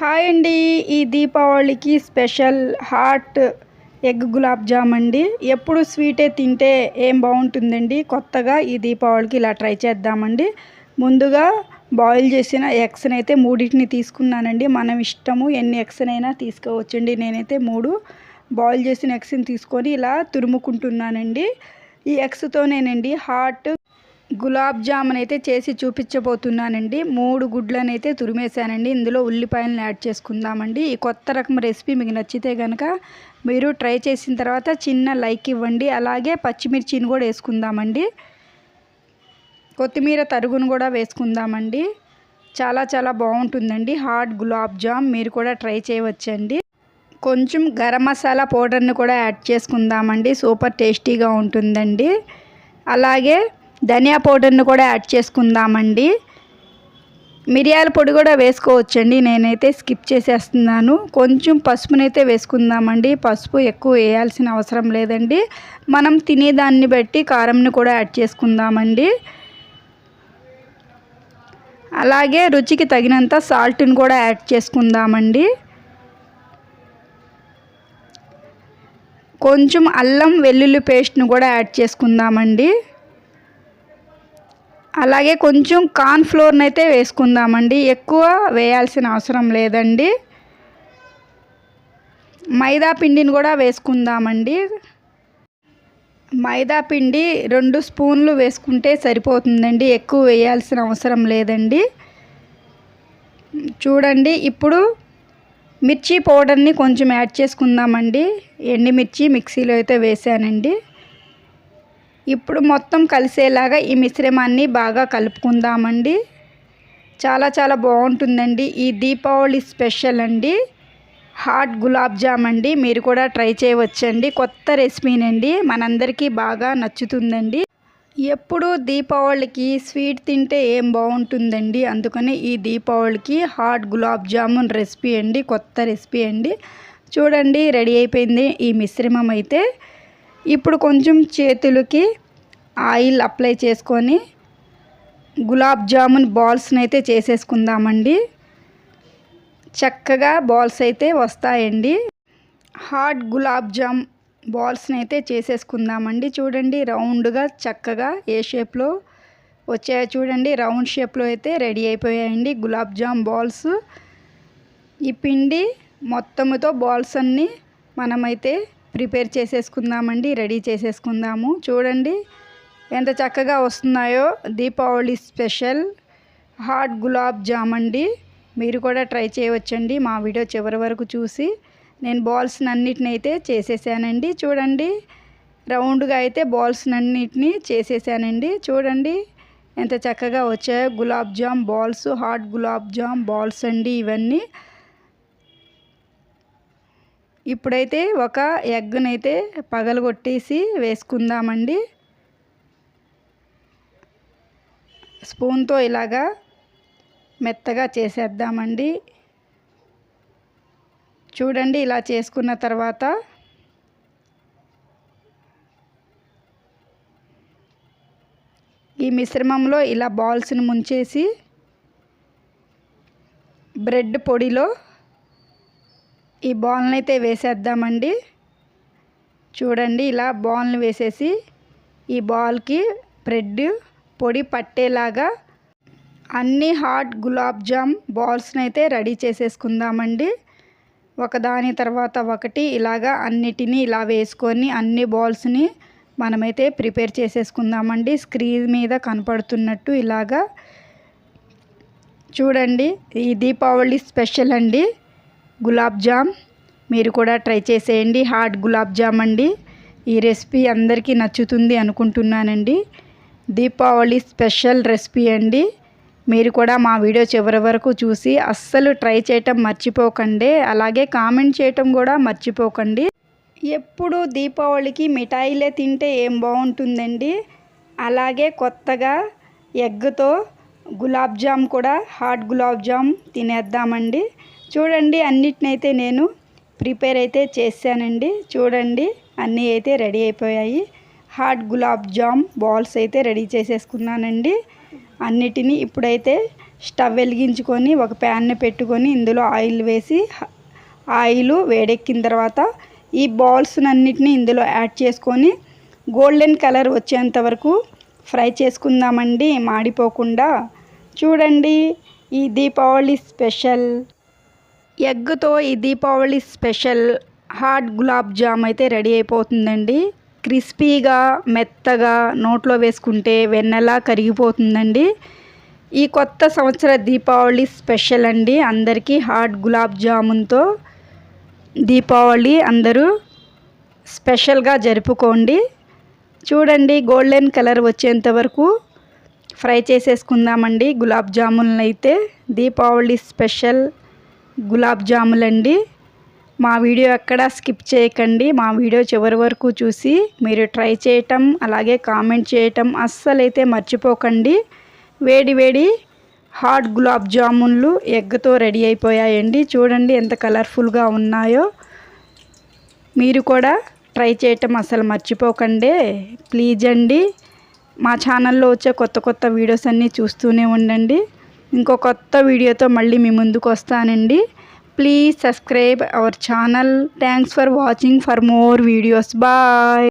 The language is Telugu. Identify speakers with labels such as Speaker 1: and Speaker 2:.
Speaker 1: హాయ్ అండి. ఈ దీపావళికి special hot egg gulab jam అండి. ఎప్పుడు స్వీటే తింటే ఏం బాగుంటుందండి? కొత్తగా ఈ దీపావళికి ఇలా ట్రై చేద్దామండి. ముందుగా బాయిల్ చేసిన ఎగ్స్ని అయితే మూడింటిని తీసుకున్నానండి. మనం ఇష్టము ఎన్ని ఎగ్స్నైనా తీసుకోవచ్చండి. నేనైతే మూడు బాయిల్ చేసిన ఎగ్స్ని తీసుకొని ఇలా తురుముకుంటున్నానండి. ఈ ఎగ్స్తోనేనండి హాట్ గులాబ్ జామున్ అయితే చేసి చూపించబోతున్నానండి. మూడు గుడ్లను అయితే తురిమేశానండి. ఇందులో ఉల్లిపాయలను యాడ్ చేసుకుందామండి. ఈ కొత్త రకం రెసిపీ మీకు నచ్చితే కనుక మీరు ట్రై చేసిన తర్వాత చిన్న లైక్ ఇవ్వండి. అలాగే పచ్చిమిర్చిని కూడా వేసుకుందామండి. కొత్తిమీర తరుగును కూడా వేసుకుందామండి. చాలా చాలా బాగుంటుందండి. హాట్ గులాబ్ జామ్ మీరు కూడా ట్రై చేయవచ్చండి. కొంచెం గరం మసాలా పౌడర్ని కూడా యాడ్ చేసుకుందామండి. సూపర్ టేస్టీగా ఉంటుందండి. అలాగే ధనియా పౌడర్ని కూడా యాడ్ చేసుకుందామండి. మిరియాల పొడి కూడా వేసుకోవచ్చండి. నేనైతే స్కిప్ చేసేస్తున్నాను. కొంచెం పసుపునైతే వేసుకుందామండి. పసుపు ఎక్కువ వేయాల్సిన అవసరం లేదండి. మనం తినేదాన్ని బట్టి కారంని కూడా యాడ్ చేసుకుందామండి. అలాగే రుచికి తగినంత సాల్ట్ని కూడా యాడ్ చేసుకుందామండి. కొంచెం అల్లం వెల్లుల్లి పేస్ట్ని కూడా యాడ్ చేసుకుందామండి. అలాగే కొంచెం కార్న్ ఫ్లోర్ని అయితే వేసుకుందామండి. ఎక్కువ వేయాల్సిన అవసరం లేదండి. మైదా పిండిని కూడా వేసుకుందామండి. మైదా పిండి రెండు స్పూన్లు వేసుకుంటే సరిపోతుందండి. ఎక్కువ వేయాల్సిన అవసరం లేదండి. చూడండి ఇప్పుడు మిర్చి పౌడర్ని కొంచెం యాడ్ చేసుకుందామండి. ఎండిమిర్చి మిక్సీలో అయితే వేసానండి. ఇప్పుడు మొత్తం కలిసేలాగా ఈ మిశ్రమాన్ని బాగా కలుపుకుందామండి. చాలా చాలా బాగుంటుందండి. ఈ దీపావళి స్పెషల్ అండి. హాట్ గులాబ్ జామ్ అండి. మీరు కూడా ట్రై చేయవచ్చండి. కొత్త రెసిపీనండి. మనందరికీ బాగా నచ్చుతుందండి. ఎప్పుడు దీపావళికి స్వీట్ తింటే ఏం బాగుంటుందండి? అందుకని ఈ దీపావళికి హాట్ గులాబ్ జామున్ రెసిపీ అండి. కొత్త రెసిపీ అండి. చూడండి రెడీ అయిపోయింది ఈ మిశ్రమం అయితే. ఇప్పుడు కొంచెం చేతులకి ఆయిల్ అప్లై చేసుకొని గులాబ్ జామున్ బాల్స్ని అయితే చేసేసుకుందామండి. చక్కగా బాల్స్ అయితే వస్తాయండి. హాట్ గులాబ్ జామ్ బాల్స్ని అయితే చేసేసుకుందామండి. చూడండి రౌండ్గా చక్కగా ఏ షేప్లో వచ్చాయో చూడండి. రౌండ్ షేప్లో అయితే రెడీ అయిపోయాయండి గులాబ్ జామ్ బాల్స్. ఈ పిండి మొత్తముతో బాల్స్ అన్నీ మనమైతే ప్రిపేర్ చేసేసుకుందామండి రెడీ చేసేసుకుందాము. చూడండి ఎంత చక్కగా వస్తున్నాయో. దీపావళి స్పెషల్ హాట్ గులాబ్ జామ్ అండి. మీరు కూడా ట్రై చేయవచ్చండి మా వీడియో చివరి వరకు చూసి. నేను బాల్స్ని అన్నిటిని అయితే చేసేసానండి. చూడండి రౌండ్గా అయితే బాల్స్ని అన్నిటిని చేసేసానండి. చూడండి ఎంత చక్కగా వచ్చాయో. Gulab jam balls hot gulab jam balls అండి ఇవన్నీ. ఇప్పుడైతే ఒక ఎగ్నైతే పగలగొట్టేసి వేసుకుందామండి. స్పూన్తో ఇలాగా మెత్తగా చేసేద్దామండి. చూడండి ఇలా చేసుకున్న తర్వాత ఈ మిశ్రమంలో ఇలా బాల్స్ని ముంచేసి బ్రెడ్ పొడిలో ఈ బాల్ని అయితే వేసేద్దామండి. చూడండి ఇలా బాల్ని వేసేసి ఈ బాల్కి బ్రెడ్ పొడి పట్టేలాగా అన్ని హాట్ గులాబ్ జామ్ బాల్స్ని అయితే రెడీ చేసేసుకుందామండి. ఒకదాని తర్వాత ఒకటి ఇలాగా అన్నిటినీ ఇలా వేసుకొని అన్ని బాల్స్ని మనమైతే ప్రిపేర్ చేసేసుకుందామండి. స్క్రీన్ మీద కనపడుతున్నట్టు ఇలాగా. చూడండి ఈ దీపావళి స్పెషల్ అండి. గులాబ్ జామ్. మీరు కూడా ట్రై చేసేయండి. హాట్ గులాబ్ జామ్ అండి. ఈ రెసిపీ అందరికీ నచ్చుతుంది అనుకుంటున్నానండి. దీపావళి స్పెషల్ రెసిపీ అండి. మీరు కూడా మా వీడియో చివరి వరకు చూసి అస్సలు ట్రై చేయటం మర్చిపోకండి. అలాగే కామెంట్ చేయటం కూడా మర్చిపోకండి. ఎప్పుడు దీపావళికి మిఠాయిలే తింటే ఏం బాగుంటుందండి? అలాగే కొత్తగా ఎగ్తో గులాబ్ జామ్ కూడా హాట్ గులాబ్ జామ్ తినేద్దామండి. చూడండి అన్నిటినైతే నేను ప్రిపేర్ అయితే చేశానండి. చూడండి అన్నీ అయితే రెడీ అయిపోయాయి. హాట్ గులాబ్ జామ్ బాల్స్ అయితే రెడీ చేసేసుకున్నానండి. అన్నిటినీ ఇప్పుడైతే స్టవ్ వెలిగించుకొని ఒక ప్యాన్ని పెట్టుకొని ఇందులో ఆయిల్ వేసి ఆయిల్ వేడెక్కిన తర్వాత ఈ బాల్స్ అన్నిటిని ఇందులో యాడ్ చేసుకొని గోల్డెన్ కలర్ వచ్చేంత వరకు ఫ్రై చేసుకుందామండి మాడిపోకుండా. చూడండి ఈ దీపావళి స్పెషల్. ఎగ్తో ఈ దీపావళి స్పెషల్ హాట్ గులాబ్ జామ్ అయితే రెడీ అయిపోతుందండి. క్రిస్పీగా మెత్తగా నోట్లో వేసుకుంటే వెన్నెలా కరిగిపోతుందండి. ఈ కొత్త సంవత్సర దీపావళి స్పెషల్ అండి. అందరికీ హాట్ గులాబ్ జామున్తో దీపావళి అందరూ స్పెషల్గా జరుపుకోండి. చూడండి గోల్డెన్ కలర్ వచ్చేంత వరకు ఫ్రై చేసేసుకుందామండి గులాబ్ జామున్లు అయితే దీపావళి స్పెషల్ గులాబ్ జాములు అండి మా వీడియో ఎక్కడా స్కిప్ చేయకండి. మా వీడియో చివరి వరకు చూసి మీరు ట్రై చేయటం అలాగే కామెంట్ చేయటం అస్సలైతే మర్చిపోకండి. వేడి వేడి హాట్ గులాబ్ జామున్లు ఎగ్తో రెడీ అయిపోయాయండి. చూడండి ఎంత కలర్ఫుల్గా ఉన్నాయో. మీరు కూడా ట్రై చేయటం అసలు మర్చిపోకండి. ప్లీజ్ అండి మా ఛానల్లో వచ్చే కొత్త కొత్త వీడియోస్ అన్నీ చూస్తూనే ఉండండి. ఇంకో కొత్త వీడియోతో మళ్ళీ మీ ముందుకు వస్తానండి. Please subscribe our channel thanks for watching for more videos bye